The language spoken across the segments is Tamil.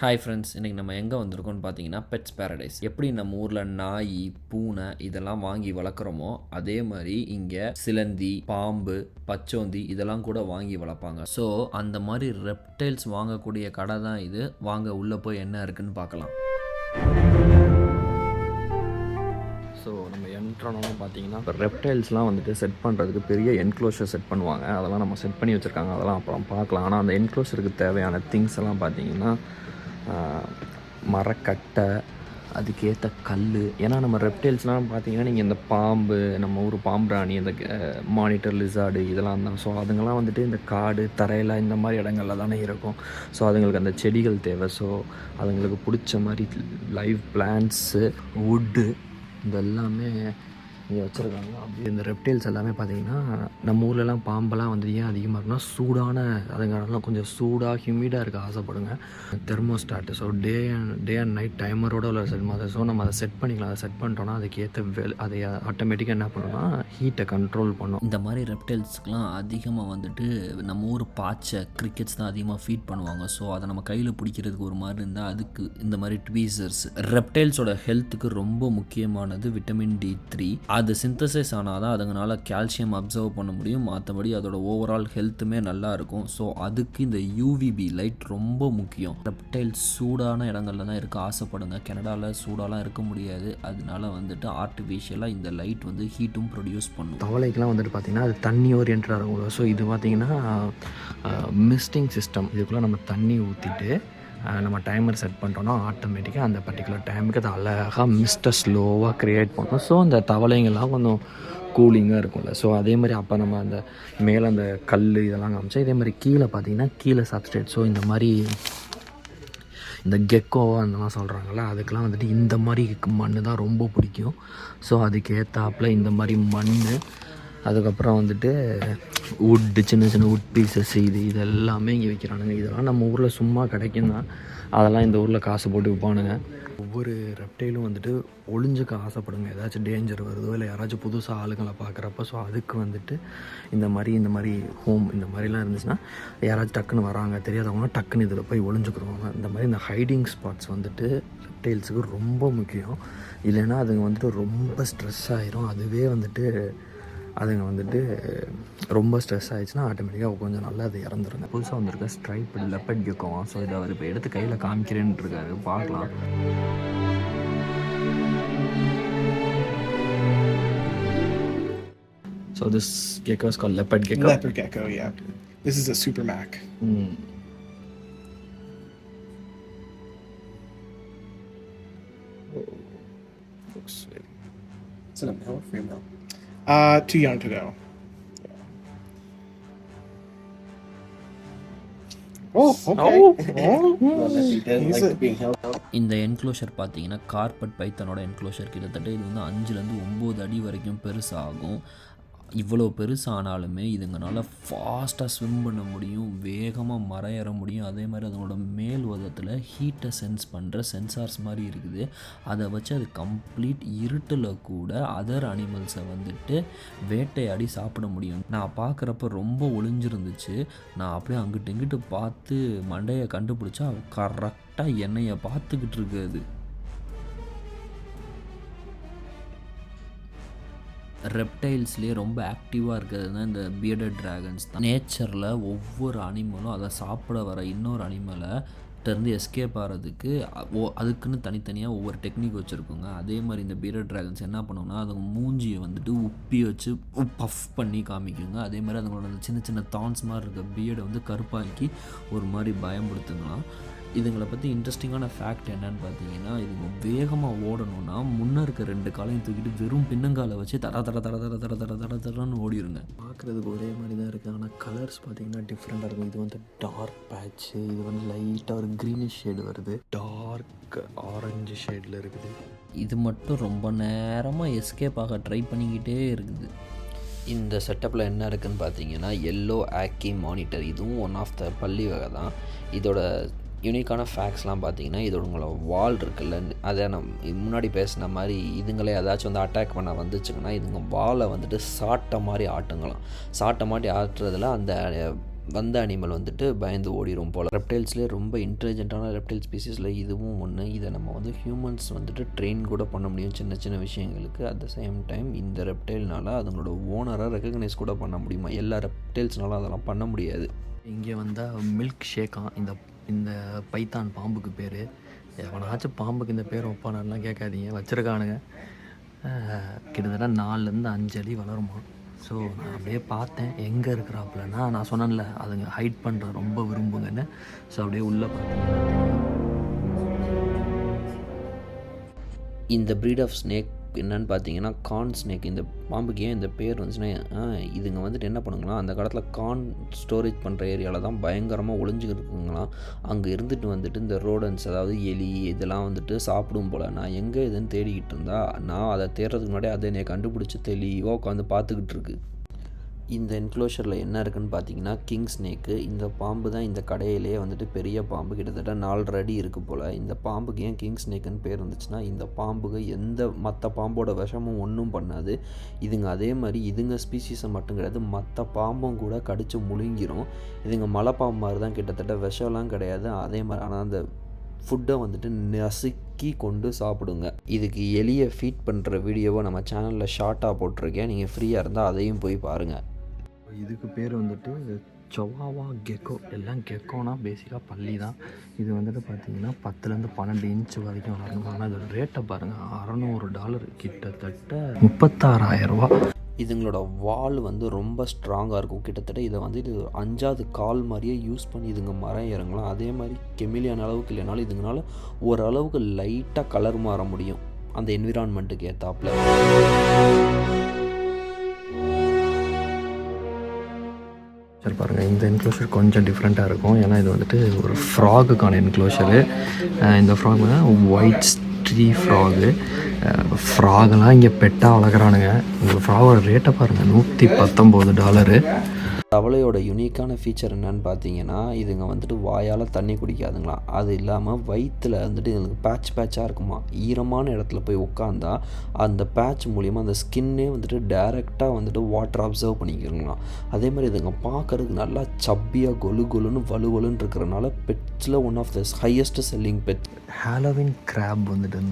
ஹாய் ஃப்ரெண்ட்ஸ் இன்றைக்கி நம்ம எங்கே வந்திருக்கோம்னு பார்த்தீங்கன்னா பெட்ஸ் பேரடைஸ் எப்படி நம்ம ஊரில் நாய் பூனை இதெல்லாம் வாங்கி வளர்க்குறோமோ அதே மாதிரி இங்கே சிலந்தி பாம்பு பச்சோந்தி இதெல்லாம் கூட வாங்கி வளர்ப்பாங்க. ஸோ அந்த மாதிரி ரெப்டைல்ஸ் வாங்கக்கூடிய கடை தான் இது. வாங்க உள்ளே போய் என்ன இருக்குன்னு பார்க்கலாம் ஸோ நம்ம என்ட்ரானோன்னு பார்த்தீங்கன்னா இப்போ ரெப்டைல்ஸ்லாம் வந்துட்டு செட் பண்ணுறதுக்கு பெரிய என்க்ளோஷர் செட் பண்ணுவாங்க. அதெல்லாம் நம்ம செட் பண்ணி வச்சுருக்காங்க. அதெல்லாம் அப்புறம் பார்க்கலாம் ஆனால் அந்த என்க்ளோஷருக்கு தேவையான திங்ஸ் எல்லாம் பார்த்தீங்கன்னா மரக்கட்டை அதுக்கேற்ற கல் ஏன்னா நம்ம ரெப்டைல்ஸ்லாம் பார்த்தீங்கன்னா நீங்கள் இந்த பாம்பு நம்ம ஊர் பாம்பிராணி இந்த மானிட்டர் லிசார்டு இதெல்லாம் தான் ஸோ அதுங்கெல்லாம் வந்துட்டு இந்த காடு தரையில் இந்த மாதிரி இடங்கள்ல தானே இருக்கும். ஸோ அதுங்களுக்கு அந்த செடிகள் தேவை. ஸோ அதுங்களுக்கு பிடிச்ச மாதிரி லைவ் பிளான்ட்ஸு வுட்டு இதெல்லாமே இங்கே வச்சுருக்காங்க. அப்படி இந்த ரெப்டைல்ஸ் எல்லாமே பார்த்தீங்கன்னா நம்ம ஊர்லலாம் பாம்பெல்லாம் வந்து ஏன் அதிகமாக இருக்குன்னா சூடான அதுங்கெல்லாம் கொஞ்சம் சூடாக ஹியூமிடாக இருக்க ஆசைப்படுங்க. Thermostat so day and day and night டைமரோட உள்ள செட் மாதிரி. ஸோ நம்ம அதை செட் பண்ணிக்கலாம். அதை செட் பண்ணிட்டோம்னா அதுக்கேற்ற வெல் அதை ஆட்டோமேட்டிக்காக என்ன பண்ணணும்னா ஹீட்டை கண்ட்ரோல் பண்ணும். இந்த மாதிரி ரெப்டைல்ஸ்க்குலாம் அதிகமாக வந்துட்டு நம்ம ஊர் பாய்ச்ச கிரிக்கெட்ஸ் தான் அதிகமாக ஃபீட் பண்ணுவாங்க. ஸோ அதை நம்ம கையில் பிடிக்கிறதுக்கு ஒரு மாதிரி இருந்தால் அதுக்கு இந்த மாதிரி ட்வீசர்ஸ் ரெப்டைல்ஸோட ஹெல்த்துக்கு ரொம்ப முக்கியமானது விட்டமின் டி த்ரீ அது சிந்தசைஸ் ஆனால் தான் அதனால் கால்சியம் அப்சர்வ் பண்ண முடியும். மற்றபடி அதோட ஓவரால் ஹெல்த்துமே நல்லா இருக்கும். ஸோ அதுக்கு இந்த யூவிபி லைட் ரொம்ப முக்கியம். ரெப்டைல் சூடான இடங்கள்ல தான் இருக்க ஆசைப்படுங்க. கனடாவில் சூடாலாம் இருக்க முடியாது. அதனால வந்துட்டு ஆர்டிஃபிஷியலாக இந்த லைட் வந்து ஹீட்டும் ப்ரொடியூஸ் பண்ணும். தவளைக்கெலாம் வந்துட்டு பார்த்திங்கன்னா அது தண்ணி ஓரியன்டாக இருக்கும் ஸோ இது பார்த்திங்கன்னா மிஸ்டிங் சிஸ்டம் இதுக்குள்ளே நம்ம தண்ணி ஊற்றிட்டு நம்ம டைமர் செட் பண்ணிட்டோம்னா ஆட்டோமேட்டிக்காக அந்த பர்டிகுலர் டைமுக்கு அது அழகாக மிஸ்டர் ஸ்லோவாக க்ரியேட் பண்ணும். ஸோ அந்த தவளைங்கள்லாம் கொஞ்சம் கூலிங்காக இருக்கும்ல. ஸோ அதே மாதிரி அப்போ நம்ம அந்த மேலே அந்த கல் இதெல்லாம் காமிச்சோம் இதே மாதிரி கீழே பார்த்தீங்கன்னா கீழே சப்ஸ்டேட் ஸோ இந்த மாதிரி இந்த கெக்கோவா அந்தலாம் சொல்கிறாங்கல்ல அதுக்கெலாம் வந்துட்டு இந்த மாதிரி மண் தான் ரொம்ப பிடிக்கும். ஸோ அதுக்கு ஏற்றாப்புல இந்த மாதிரி மண் அதுக்கப்புறம் வந்துட்டு வுட்டு சின்ன சின்ன வுட் பீசஸ் இது இது எல்லாமே இங்கே விற்கிறானுங்க இதெல்லாம் நம்ம ஊரில் சும்மா கிடைக்கும் தான் அதெல்லாம் இந்த ஊரில் காசு போட்டு விற்பானுங்க ஒவ்வொரு ரெப்டைலும் வந்துட்டு ஒளிஞ்சுக்க ஆசைப்படுங்க. ஏதாச்சும் டேஞ்சர் வருதோ இல்லை யாராச்சும் புதுசாக ஆளுங்களை பார்க்குறப்ப ஸோ அதுக்கு வந்துட்டு இந்த மாதிரி இந்த மாதிரி ஹோம் இந்த மாதிரிலாம் இருந்துச்சுன்னா யாராச்சும் டக்குன்னு வராங்க தெரியாதவங்க டக்குன்னு இதில் போய் ஒளிஞ்சுக்கிறோங்க இந்த மாதிரி இந்த ஹைடிங் ஸ்பாட்ஸ் வந்துட்டு ரெப்டைல்ஸுக்கு ரொம்ப முக்கியம். இல்லைன்னா அதுங்க வந்துட்டு ரொம்ப ஸ்ட்ரெஸ் ஆகிரும் அதுவே வந்துட்டு அதுங்க வந்துட்டு ரொம்ப ஸ்ட்ரெஸ் ஆயிடுச்சுன்னா ஆட்டோமேட்டிக்காக கொஞ்சம் நல்லா அது இறந்துருங்க புதுசாக வந்திருக்க ஸ்ட்ரைப் லெப்பட் கேட்கும் ஸோ இதை அவர் இப்போ எடுத்து கையில் காமிக்கிறேன்ட்டு இருக்காரு பார்க்கலாம் so this is call leopard gecko Leopard gecko, yeah. This is a super mac. Looks sweet. Is it a male or female? Uh, too young to know. Yeah. Oh, okay. A- இந்த என்க்ளோஷர் பார்த்தீங்கன்னா கார்பட் பைத்தனோட என்க்ளோஷர் கிட்டத்தட்ட இது வந்து அஞ்சுலேருந்து ஒம்பது அடி வரைக்கும் பெருசாகும் இவ்வளோ பெருசானாலுமே இதுங்களால் ஃபாஸ்ட்டாக ஸ்விம் பண்ண முடியும் வேகமாக மறையற முடியும். அதே மாதிரி அதனோட மேல் உதத்தில் ஹீட்டை சென்ஸ் பண்ணுற சென்சார்ஸ் மாதிரி இருக்குது. அதை வச்சு அது கம்ப்ளீட் இருட்டில் கூட அதர் அனிமல்ஸை வந்துட்டு வேட்டையாடி சாப்பிட முடியும். நான் பார்க்குறப்ப ரொம்ப ஒளிஞ்சிருந்துச்சு. நான் அப்படியே அங்கிட்டு இங்கிட்டு பார்த்து மண்டையை கண்டுபிடிச்சா கரெக்டாக என்னைய பார்த்துக்கிட்டு இருக்குது ரெப்டைல்ஸ்லேயே ரொம்ப ஆக்டிவாக இருக்கிறது தான் இந்த பியர்டட் ட்ராகன்ஸ் தான். நேச்சரில் ஒவ்வொரு அனிமலும் அதை சாப்பிட வர இன்னொரு அனிமலை எஸ்கேப் ஆகிறதுக்கு ஓ அதுக்குன்னு தனித்தனியாக ஒவ்வொரு டெக்னிக் வச்சுருக்கோங்க. அதே மாதிரி இந்த பியர்டட் ட்ராகன்ஸ் என்ன பண்ணுவோம்னா அதுங்க மூஞ்சியை வந்துட்டு உப்பி வச்சு பஃப் பண்ணி காமிக்குங்க. அதே மாதிரி அதுங்களோட அந்த சின்ன சின்ன தான்ஸ் மாதிரி இருக்க பியர்டை வந்து கருப்பாக்கி ஒரு மாதிரி பயம்படுத்துங்களாம் இதுங்களை பற்றி இன்ட்ரெஸ்டிங்கான ஃபேக்ட் என்னன்னு பார்த்தீங்கன்னா இதுங்க வேகமாக ஓடணும்னா முன்னே இருக்க ரெண்டு காலையும் தூக்கிட்டு வெறும் பின்னங்காலை வச்சு தட தட தட தட தட தட தட தடன்னு ஓடிடுங்க பார்க்குறதுக்கு ஒரே மாதிரி தான் இருக்குது ஆனால் கலர்ஸ் பார்த்தீங்கன்னா டிஃப்ரெண்ட்டாக இருக்கும். இது வந்து டார்க் பேட்ச்சு இது வந்து லைட்டாக ஒரு க்ரீனிஷ் ஷேடு வருது. டார்க் ஆரஞ்சு ஷேடில் இருக்குது. இது மட்டும் ரொம்ப நேரமாக எஸ்கேப் ஆக ட்ரை பண்ணிக்கிட்டே இருக்குது. இந்த செட்டப்பில் என்ன இருக்குன்னு பார்த்தீங்கன்னா எல்லோ ஆக்கி மானிட்டர் இதுவும் ஒன் ஆஃப் த பள்ளி வகை தான் இதோட யூனிக்கான ஃபேக்ட்ஸ்லாம் பார்த்தீங்கன்னா இது உங்களோட வால் இருக்குல்ல அதை நம் முன்னாடி பேசின மாதிரி இதுங்களே ஏதாச்சும் வந்து அட்டாக் பண்ண வந்துச்சுங்கன்னா இதுங்க வாலை வந்துட்டு சாட்டை மாதிரி ஆட்டுங்களாம். சாட்டை மாதிரி ஆட்டுறதுல அந்த வந்த அனிமல் வந்துட்டு பயந்து ஓடிடும் போல். ரெப்டைல்ஸ்லேயே ரொம்ப இன்டெலிஜென்ட்டான ரெப்டைல் ஸ்பீசிஸில் இதுவும் ஒன்று இதை நம்ம வந்து ஹியூமன்ஸ் வந்துட்டு ட்ரெயின் கூட பண்ண முடியும் சின்ன சின்ன விஷயங்களுக்கு. அட் த சேம் டைம் இந்த ரெப்டைல்னால அதுங்களோட ஓனராக ரெக்கக்னைஸ் கூட பண்ண முடியுமா? எல்லா ரெப்டைல்ஸ்னாலும் அதெல்லாம் பண்ண முடியாது. இங்கே வந்தால் மில்க் ஷேக்காக இந்த இந்த பைத்தான் பாம்புக்கு பேர். எவனாச்சும் பாம்புக்கு இந்த பேர் வைப்பானான்லாம் கேட்காதீங்க வச்சுருக்கானுங்க. கிட்டத்தட்ட நாலுலேருந்து அஞ்சு அடி வளருமா. ஸோ நான் அப்படியே பார்த்தேன் எங்கே இருக்கிறாப்புலன்னா நான் சொன்னேன்ல அதுங்க ஹைட் பண்ணுற ரொம்ப விரும்புங்கன்னு. ஸோ அப்படியே உள்ளே பார்த்தேன். இந்த ப்ரீட் ஆஃப் ஸ்னேக் என்னன்னு பார்த்தீங்கன்னா கான் ஸ்னேக் இந்த பாம்புக்கு ஏன் இந்த பேர் வந்துச்சுன்னா இதுங்க வந்துட்டு என்ன பண்ணுங்களா அந்த காலத்தில் கார்ன் ஸ்டோரேஜ் பண்ணுற ஏரியாவில் தான் பயங்கரமாக ஒளிஞ்சுக்கிட்டுருக்குங்களாம் அங்கே இருந்துட்டு வந்துட்டு இந்த ரோடன்ஸ் அதாவது எலி இதெல்லாம் வந்துட்டு சாப்பிடும் போல் நான் எங்கே இதுன்னு தேடிக்கிட்டு இருந்தா நான் அதை தேடுறதுக்கு முன்னாடி அதை என்னை கண்டுபிடிச்சி தெளிவாக உட்காந்து பார்த்துக்கிட்டு இருக்கு. இந்த என்க்ளோஷரில் என்ன இருக்குன்னு பார்த்தீங்கன்னா கிங் ஸ்னேக்கு இந்த பாம்பு தான் இந்த கடையிலேயே வந்துட்டு பெரிய பாம்பு. கிட்டத்தட்ட நாலரை அடி இருக்குது போல். இந்த பாம்புக்கு ஏன் கிங் ஸ்னேக்குன்னு பேர் வந்துச்சுன்னா இந்த பாம்புக்கு எந்த மற்ற பாம்போட விஷமும் ஒன்றும் பண்ணாது. இதுங்க அதே மாதிரி இதுங்க ஸ்பீசிஸை மட்டும் கிடையாது மற்ற பாம்பும் கூட கடித்து முழுங்கிரும். இதுங்க மலை பாம்பு மாதிரி தான் கிட்டத்தட்ட விஷம்லாம் கிடையாது. அதே மாதிரி ஆனால் அந்த ஃபுட்டை வந்துட்டு நசுக்கி கொண்டு சாப்பிடுங்க. இதுக்கு எளிய ஃபீட் பண்ணுற வீடியோவை நம்ம சேனலில் ஷார்ட்டாக போட்டிருக்கேன். நீங்கள் ஃப்ரீயாக இருந்தால் அதையும் போய் பாருங்கள் இதுக்கு பேர் வந்துட்டு சொவாவா கெக்கோ. எல்லாம் கெக்கோனா பேசிக்காக பள்ளி தான் இது வந்துட்டு பார்த்தீங்கன்னா பத்துலேருந்து பன்னெண்டு இன்ச் வரைக்கும் வளரும். ஆனால் இதோட ரேட்டை பாருங்கள் அறநூறு டாலர் கிட்டத்தட்ட முப்பத்தாறாயிரரூபா இதுங்களோட வால் வந்து ரொம்ப ஸ்ட்ராங்காக இருக்கும். கிட்டத்தட்ட இதை வந்து இது அஞ்சாவது கால் மாதிரியே யூஸ் பண்ணி இதுங்க மரம் இறங்கலாம். அதே மாதிரி கெமிலியான அளவுக்கு இல்லைனாலும் இதுங்களால ஓரளவுக்கு லைட்டாக கலர் மாற முடியும். அந்த என்விரான்மெண்ட்டுக்கு ஏற்றாப்புல சரி பாருங்கள் இந்த என்க்ளோஷர் கொஞ்சம் டிஃப்ரெண்ட்டாக இருக்கும். ஏன்னா இது வந்துட்டு ஒரு ஃப்ராகுக்கான என்க்ளோஷரு இந்த ஃப்ராக் ஒயிட் ஸ்ட்ரீ ஃப்ராகு ஃப்ராகெல்லாம் இங்கே பெட்டாக வளர்க்குறானுங்க. இந்த ஃப்ராகோட ரேட்டை பாருங்கள் நூற்றி பத்தொம்போது டாலரு தவளையோட யுனிக்கான ஃபீச்சர் என்னன்னு பார்த்தீங்கன்னா இதுங்க வந்துட்டு வாயால் தண்ணி குடிக்காதுங்களாம் அது இல்லாமல் வயிற்றில் வந்துட்டு இதுங்களுக்கு பேட்ச் பேட்சாக இருக்குமா? ஈரமான இடத்துல போய் உட்காந்தா அந்த பேட்ச் மூலியமாக அந்த ஸ்கின்னே வந்துட்டு டைரெக்டாக வந்துட்டு வாட்டர் அப்சர்வ் பண்ணிக்கிறங்களாம் அதே மாதிரி இதுங்க பார்க்கறதுக்கு நல்லா சப்பியாக கொலு கொலுன்னு வலு வலுன்னு இருக்கிறனால பெட்ஸில் one of the highest selling pet Halloween crab வந்துட்டு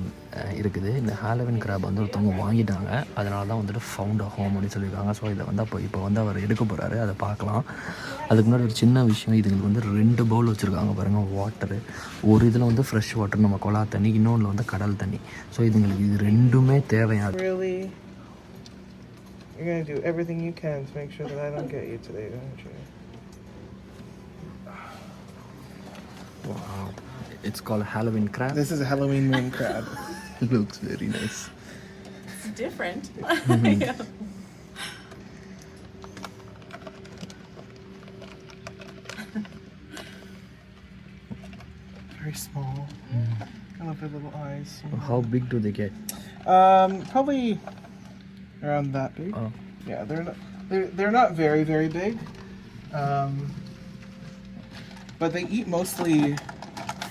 இருக்குது. இந்த ஹாலோவின் கிராப் வந்து ஒருத்தவங்க வாங்கிட்டாங்க. அதனால தான் வந்துட்டு ஃபவுண்ட் ஹோம் அப்படின்னு சொல்லியிருக்காங்க. ஸோ இதை வந்து அப்போ இப்போ வந்து அவர் எடுக்க போகிறாரு அதை பார்க்கலாம். அதுக்கு முன்னாடி ஒரு சின்ன விஷயம். இதுங்களுக்கு வந்து ரெண்டு பவுல் வச்சுருக்காங்க பாருங்கள் வாட்டரு ஒரு இதில் வந்து ஃப்ரெஷ் வாட்டர் நம்ம குழா தண்ணி இன்னொன்றில் வந்து கடல் தண்ணி. ஸோ இதுங்களுக்கு இது ரெண்டுமே Really? You're gonna do everything you can to make sure that I don't get you today, aren't you? It's call Halloween crab This is a Halloween moon crab. looks very nice. It's different. Mm-hmm. Very small. Mm. I love their little eyes. How big do they get? Um, probably around that big. Oh. Yeah, they're not, they're they're not very very big, um, but they eat mostly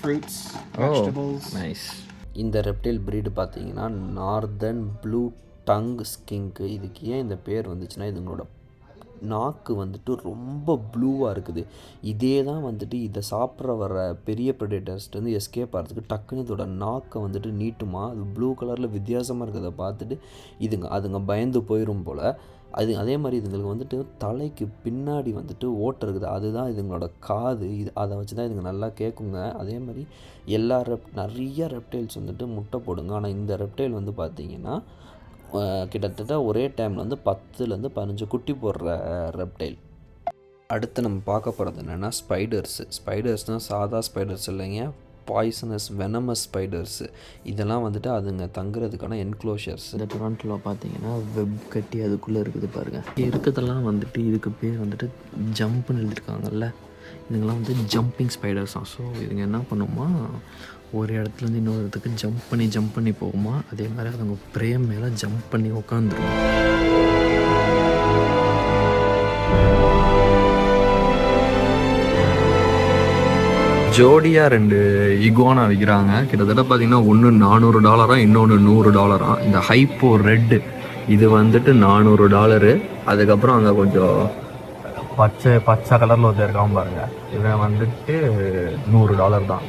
fruits, oh, vegetables. Nice. இந்த ரெப்டைல் பிரீடு பார்த்தீங்கன்னா நார்தன் ப்ளூ டங் ஸ்கிங்க்கு இதுக்கு ஏன் இந்த பேர் வந்துச்சுன்னா இதுங்களோட நாக்கு வந்துட்டு ரொம்ப ப்ளூவாக இருக்குது. இதே தான் வந்துட்டு இதை சாப்பிட்ற வர பெரிய ப்ரெடேட்டர்ஸ்ட்டு வந்து எஸ்கேப் ஆகிறதுக்கு டக்குன்னு இதோட நாக்கை வந்துட்டு நீட்டுமா? அது ப்ளூ கலரில் வித்தியாசமாக இருக்கிறத பார்த்துட்டு இதுங்க அதுங்க பயந்து போயிடும் போல். அது அதே மாதிரி இதுங்களுக்கு வந்துட்டு தலைக்கு பின்னாடி வந்துட்டு ஓட்டை இருக்குது. அதுதான் இதுங்களோட காது. இது அதை வச்சு தான் இதுங்க நல்லா கேட்குங்க அதே மாதிரி எல்லா ரெப் நிறைய ரெப்டைல்ஸ் வந்துட்டு முட்டை போடுங்க. ஆனால் இந்த ரெப்டைல் வந்து பார்த்தீங்கன்னா கிட்டத்தட்ட ஒரே டைமில் வந்து பத்துலேருந்து பதினஞ்சு குட்டி போடுற ரெப்டைல். அடுத்து நம்ம பார்க்க போகிறது என்னென்னா ஸ்பைடர்ஸு. ஸ்பைடர்ஸ்னால் சாதா ஸ்பைடர்ஸ் இல்லைங்க. பாய்சனஸ் வெனமஸ் ஸ்பைடர்ஸு இதெல்லாம் வந்துட்டு அதுங்க தங்குறதுக்கான என்க்ளோஷர்ஸ் இந்த டொராண்டோவில் பார்த்தீங்கன்னா வெப் கட்டி அதுக்குள்ளே இருக்குது பாருங்கள் இருக்கிறதெல்லாம் வந்துட்டு இதுக்கு பேர் வந்துட்டு ஜம்ப்னு எழுதியிருக்காங்கல்ல. இதுங்கெல்லாம் வந்து ஜம்பிங் ஸ்பைடர்ஸ் தான் ஸோ இதுங்க என்ன பண்ணுமா? ஒரு இடத்துலேருந்து இன்னொரு இடத்துக்கு ஜம்ப் பண்ணி ஜம்ப் பண்ணி போகுமா? அதே மாதிரி அதுங்க பிரேம் மேலே ஜம்ப் பண்ணி உட்காந்துருவோம் ஜோடியாக ரெண்டு இகுவானா விற்கிறாங்க கிட்டத்தட்ட பார்த்தீங்கன்னா ஒன்று நானூறு டாலராக இன்னொன்று நூறு டாலராக இந்த ஹைப்போ ரெட்டு இது வந்துட்டு நானூறு டாலரு. அதுக்கப்புறம் அங்கே கொஞ்சம் பச்சை பச்சை கலரில் ஒருத்தர் இருக்காமல் பாருங்கள் இவன் வந்துட்டு நூறு டாலர் தான்.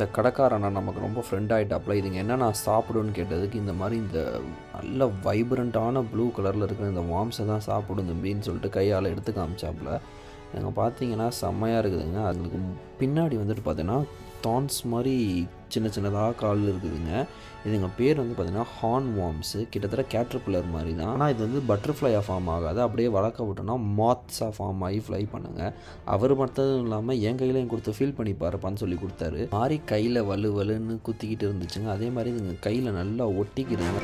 இந்த கடைக்காரனை நமக்கு ரொம்ப ஃப்ரெண்ட் ஆகிட்டாப்புல இதுங்க என்ன நான் சாப்பிடுன்னு கேட்டதுக்கு இந்த மாதிரி இந்த நல்ல வைப்ரண்ட்டான ப்ளூ கலரில் இருக்கிற இந்த வாம்ஸை தான் சாப்பிடும் தம்பின்னு சொல்லிட்டு கையால் எடுத்து காமிச்சாப்புல அங்கே பார்த்தீங்கன்னா செம்மையாக இருக்குதுங்க. அதுக்கு பின்னாடி வந்துட்டு பார்த்தீங்கன்னா தான்ஸ் மாதிரி சின்ன சின்னதாக கால் இருக்குதுங்க. இதுங்க பேர் வந்து பார்த்தீங்கன்னா ஹார்ன் வார்ம்ஸு கிட்டத்தட்ட கேட்ரபில்லர் மாதிரி தான். ஆனால் இது வந்து பட்டர்ஃப்ளையாக ஃபார்ம் ஆகாது. அப்படியே வளர்க்க விட்டோம்னா மாத்ஸாக ஃபார்ம் ஆகி ஃப்ளை பண்ணுங்க. அவர் மட்டும் இல்லாமல் என் கையிலையும் கொடுத்து ஃபீல் பண்ணி பாருப்பான்னு சொல்லி கொடுத்தாரு. மாதிரி கையில் வலு வலுன்னு குத்திக்கிட்டு இருந்துச்சுங்க. அதே மாதிரி இதுங்க கையில் நல்லா ஒட்டிக்கிடுங்க